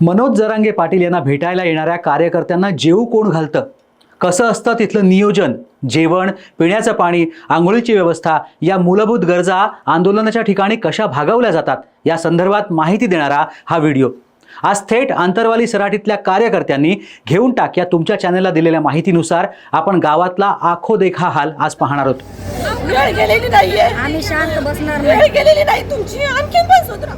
मनोज जरांगे पाटील यांना भेटायला येणाऱ्या कार्यकर्त्यांना जेऊ कोण घालतं? कसं असतं तिथलं नियोजन? जेवण पिण्याचं पाणी आंघोळीची व्यवस्था या मूलभूत गरजा आंदोलनाच्या ठिकाणी कशा भागवल्या जातात? या संदर्भात माहिती देणारा हा व्हिडिओ. आज थेट आंतरवाली सराटीतल्या कार्यकर्त्यांनी घेऊन टाक या तुमच्या चॅनलला दिलेल्या माहितीनुसार आपण गावातला आखो देखा हाल आज पाहणार आहोत. वेळ गेलेली नाहीये. आम्ही शांत बसणार वेळ नाही गेलेली नाही तुमची. आणखीन पण सुधरा.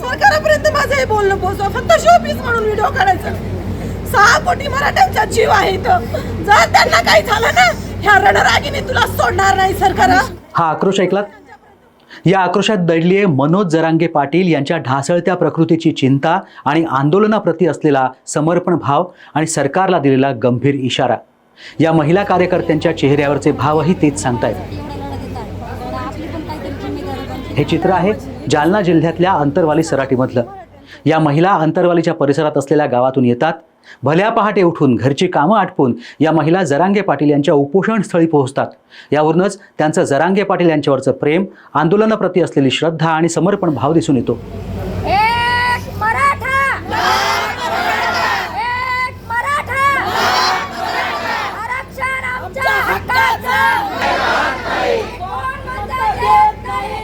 सरकारापर्यंत माझं हे बोलणं पोहोचवा. फक्त शोपीस म्हणून व्हिडिओ काढायचा. सहा कोटी मराठ्यांचा जीव आहे जर त्यांना काही झालं ना ह्या रणरागिने तुला सोडणार नाही सरकार हा आक्रोश ऐकलात? या आक्रोशात दडली आहे मनोज जरांगे पाटील यांच्या ढासळत्या प्रकृतीची चिंता आणि आंदोलनाप्रती असलेला समर्पण भाव आणि सरकारला दिलेला गंभीर इशारा. या महिला कार्यकर्त्यांच्या चेहऱ्यावरचे भावही तेच सांगतायत. हे चित्र आहे जालना जिल्ह्यातल्या अंतरवाली सराटीमधलं. या महिला अंतरवालीच्या परिसरात असलेल्या गावातून येतात. भल्या पहाटे उठून घरची कामं आटपून या महिला जरांगे पाटील यांच्या उपोषण स्थळी पोहोचतात. यावरूनच त्यांचं जरांगे पाटील यांच्यावरचं प्रेम आंदोलनाप्रती असलेली श्रद्धा आणि समर्पण भाव दिसून येतो एक मराठा एक मराठा आरक्षण आमच्या हक्काचं कोण म्हणतं देत नाही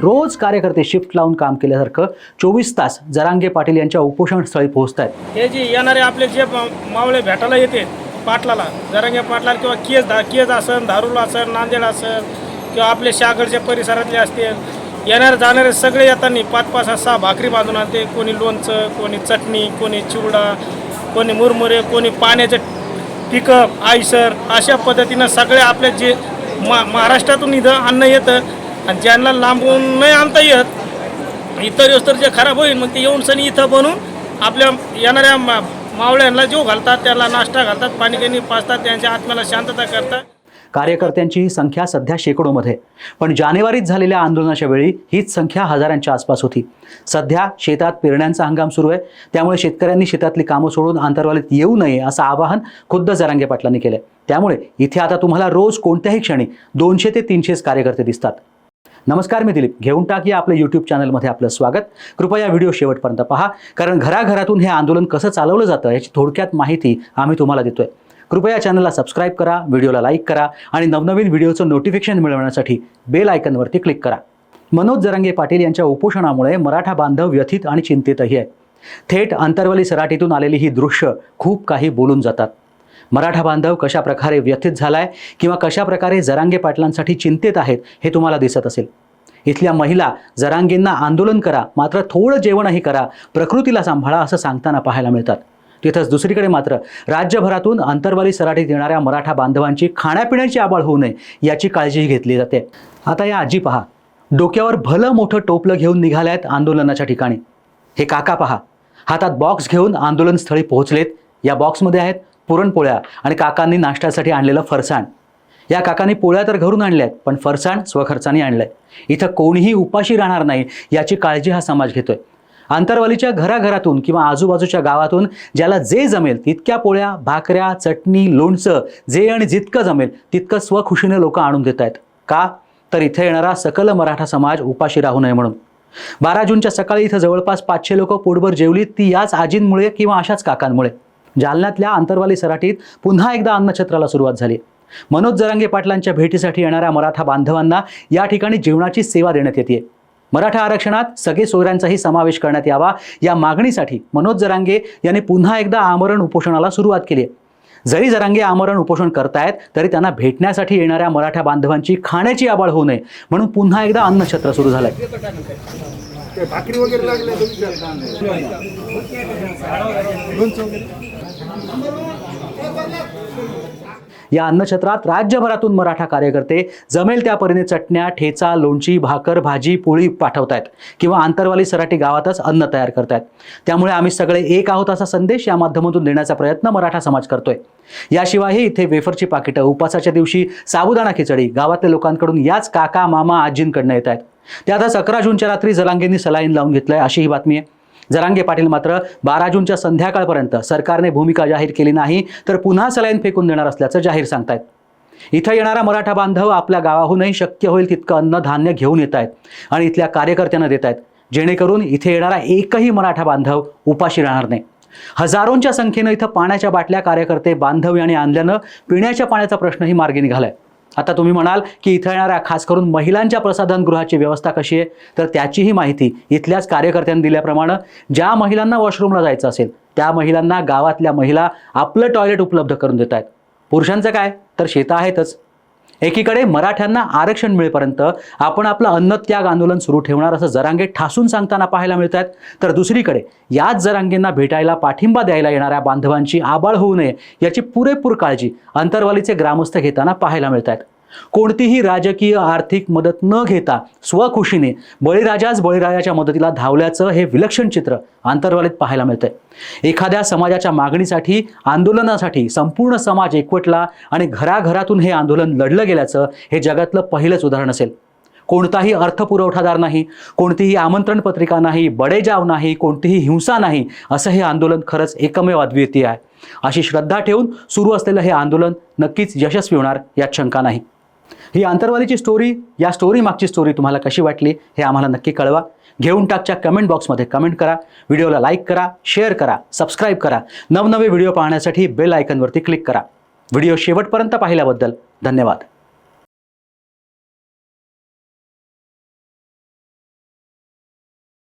रोज कार्यकर्ते शिफ्ट लावून काम केल्यासारखं चोवीस तास जरांगे पाटील यांच्या उपोषण स्थळी पोहोचत आहेत हे जे येणारे आपले जे मा- मावळे भेटायला येते पाटलाला जरांगे पाटलाला किंवा केज धा केज असन धारूल असन नांदेड असन किंवा आपले शागडच्या परिसरातले असतील येणारे जाणारे सगळे येताना पाच पाच सहा भाकरी बांधून आणते. कोणी लोणचं कोणी चटणी कोणी चिवडा कोणी मुरमुरे कोणी पाण्याचे पिकअप आयसर अशा पद्धतीनं सगळे आपले जे मा महाराष्ट्रातून इथं अन्न येतं आणि ज्यांना लांबून नाही आणता येत इतर योस्तर जे खराब होईल मग ते येऊन सनी इथं बनवून आपल्या येणाऱ्या मा- मावळ्यांना जीव घालतात त्याला नाश्ता घालतात पाणी कणी पाजतात त्यांच्या आत्म्याला शांतता करतात. कार्यकर्त्यांची ही संख्या सध्या शेकडोमध्ये पण जानेवारीत झालेल्या आंदोलनाच्या वेळी हीच संख्या हजारांच्या आसपास होती. सध्या शेतात पेरण्यांचा हंगाम सुरू आहे त्यामुळे शेतकऱ्यांनी शेतातली कामं सोडून आंतरवालीत येऊ नये असं आवाहन खुद्द जरांगे पाटलांनी केलं त्यामुळे इथे आता तुम्हाला रोज कोणत्याही क्षणी दोनशे ते तीनशेच कार्यकर्ते दिसतात. नमस्कार मी दिलीप. घेऊन टाक या आपल्या यूट्यूब चॅनलमध्ये आपलं स्वागत. कृपया व्हिडिओ शेवटपर्यंत पहा. कारण घराघरातून हे आंदोलन कसं चालवलं जातं याची थोडक्यात माहिती आम्ही तुम्हाला देतोय. कृपया चॅनलला सबस्क्राईब करा व्हिडिओला लाईक करा आणि नवनवीन व्हिडिओचं नोटिफिकेशन मिळवण्यासाठी बेल आयकनवरती क्लिक करा. मनोज जरांगे पाटील यांच्या उपोषणामुळे मराठा बांधव व्यथित आणि चिंतेतही आहे थेट अंतर्वली सराटीतून आलेली ही दृश्य खूप काही बोलून जातात. मराठा बांधव कशा प्रकारे व्यथित झालाय किंवा कशा प्रकारे जरांगे पाटलांसाठी चिंतेत आहेत हे तुम्हाला दिसत असेल. इथल्या महिला जरांगेंना आंदोलन करा मात्र थोडं जेवणही करा प्रकृतीला सांभाळा असं सांगताना पाहायला मिळतात. तिथंच दुसरीकडे मात्र राज्यभरातून अंतरवाली सराठीत येणाऱ्या मराठा बांधवांची खाण्यापिण्याची आबाळ होऊ नये याची काळजीही घेतली जाते. आता या आजी पहा. डोक्यावर भलं मोठं टोपलं घेऊन निघाल्यात आंदोलनाच्या ठिकाणी. हे काका पहा. हातात बॉक्स घेऊन आंदोलनस्थळी पोहोचलेत. या बॉक्समध्ये आहेत पुरणपोळ्या आणि काकांनी नाश्त्यासाठी आणलेलं फरसाण. या काकांनी पोळ्या तर घरून आणल्यात पण फरसाण स्वखर्चाने आणलंय. इथं कोणीही उपाशी राहणार नाही याची काळजी हा समाज घेतोय. आंतरवालीच्या घराघरातून किंवा आजूबाजूच्या गावातून ज्याला जे जमेल तितक्या पोळ्या भाकऱ्या चटणी लोणचं जे आणि जितकं जमेल तितकं स्वखुशीने लोक आणून देत आहेत का? तर इथे येणारा सकल मराठा समाज उपाशी राहू नये म्हणून. बारा जूनच्या सकाळी इथं जवळपास पाचशे लोक पोटभर जेवली ती याच आजींमुळे किंवा अशाच काकांमुळे. जालन्यातल्या अंतरवाली सराटीत पुन्हा एकदा अन्नछत्राला सुरुवात झाली. मनोज जरांगे पाटलांच्या भेटीसाठी येणाऱ्या मराठा बांधवांना या ठिकाणी जेवणाची सेवा देण्यात येते मराठा आरक्षणात सगळे सोयऱ्यांचाही समावेश करण्यात यावा या मागणीसाठी मनोज जरांगे यांनी पुन्हा एकदा आमरण उपोषणाला सुरुवात केली आहे. जरी जरांगे आमरण उपोषण करतायत तरी त्यांना भेटण्यासाठी येणाऱ्या मराठा बांधवांची खाण्याची आबाळ होऊ नये म्हणून पुन्हा एकदा अन्नछत्र सुरू झालंय. भाकरी वगैरे लागल्या या अन्नछत्रात राज्यभरातून मराठा कार्यकर्ते जमेल त्या परीने चटण्या ठेचा लोणची भाकर भाजी पोळी पाठवतायत किंवा आंतरवाली सराठी गावातच अन्न तयार करतायत. त्यामुळे आम्ही सगळे एक आहोत असा संदेश या माध्यमातून देण्याचा प्रयत्न मराठा समाज करतोय. याशिवायही इथे वेफरची पाकिटं उपासाच्या दिवशी साबुदाणा खिचडी गावातल्या लोकांकडून याच काका मामा आजींकडनं येत आहेत त्यातच अकरा जूनच्या रात्री जलांगेंनी सलाईन लावून घेतलंय अशी ही बातमी आहे. जरांगे पाटील मात्र बारा जूनच्या संध्याकाळपर्यंत सरकारने भूमिका जाहीर केली नाही तर पुन्हा सलाईन फेकून देणार असल्याचं जाहीर सांगतायत. इथं येणारा मराठा बांधव आपल्या गावाहूनही शक्य होईल तितकं अन्न धान्य घेऊन येत आहेत आणि इथल्या कार्यकर्त्यांना देत आहेत. जेणेकरून इथे येणारा एकही मराठा बांधव उपाशी राहणार नाही. हजारोंच्या संख्येनं इथं पाण्याच्या बाटल्या कार्यकर्ते बांधव यांनी आणल्यानं पिण्याच्या पाण्याचा प्रश्नही मार्गी निघालाय. आता तुम्ही म्हणाल की इथं येणाऱ्या खास करून महिलांच्या प्रसाधनगृहाची व्यवस्था कशी आहे? तर त्याचीही माहिती इथल्याच कार्यकर्त्यांनी दिल्याप्रमाणे ज्या महिलांना वॉशरूमला जायचं असेल त्या महिलांना गावातल्या महिला आपलं टॉयलेट उपलब्ध करून देत आहेत. पुरुषांचं काय? तर शेतं आहेतच. एकीकडे मराठ्यांना आरक्षण मिळेपर्यंत आपण आपलं अन्नत्याग आंदोलन सुरू ठेवणार असं जरांगे ठासून सांगताना पाहायला मिळत आहेत तर दुसरीकडे याच जरांगेंना भेटायला पाठिंबा द्यायला येणाऱ्या बांधवांची आबाळ होऊ नये याची पुरेपूर काळजी अंतरवालीचे ग्रामस्थ घेताना पाहायला मिळत आहेत कोणतीही राजकीय आर्थिक मदत न घेता स्वखुशीने बळीराजाच बळीराजाच्या मदतीला धावल्याचं हे विलक्षण चित्र आंतरवालीत पाहायला मिळतंय. एखाद्या समाजाच्या मागणीसाठी आंदोलनासाठी संपूर्ण समाज एकवटला आणि घराघरातून हे आंदोलन लढलं गेल्याचं हे जगातलं पहिलंच उदाहरण असेल. कोणताही अर्थपुरवठादार नाही कोणतीही आमंत्रण पत्रिका नाही बडेजाव नाही कोणतीही हिंसा नाही असं हे आंदोलन खरंच एकमेव अद्वितीय आहे. अशी श्रद्धा ठेवून सुरू असलेलं हे आंदोलन नक्कीच यशस्वी होणार यात शंका नाही. ही आंतरवालीची स्टोरी या स्टोरी मागची स्टोरी तुम्हाला कशी वाटली हे आम्हाला नक्की कळवा. घेऊन टाकच्या कमेंट बॉक्समध्ये कमेंट करा. व्हिडिओला लाईक करा शेअर करा सबस्क्राईब करा. नवनवे व्हिडिओ पाहण्यासाठी बेल आयकनवरती क्लिक करा. व्हिडिओ शेवटपर्यंत पाहिल्याबद्दल धन्यवाद.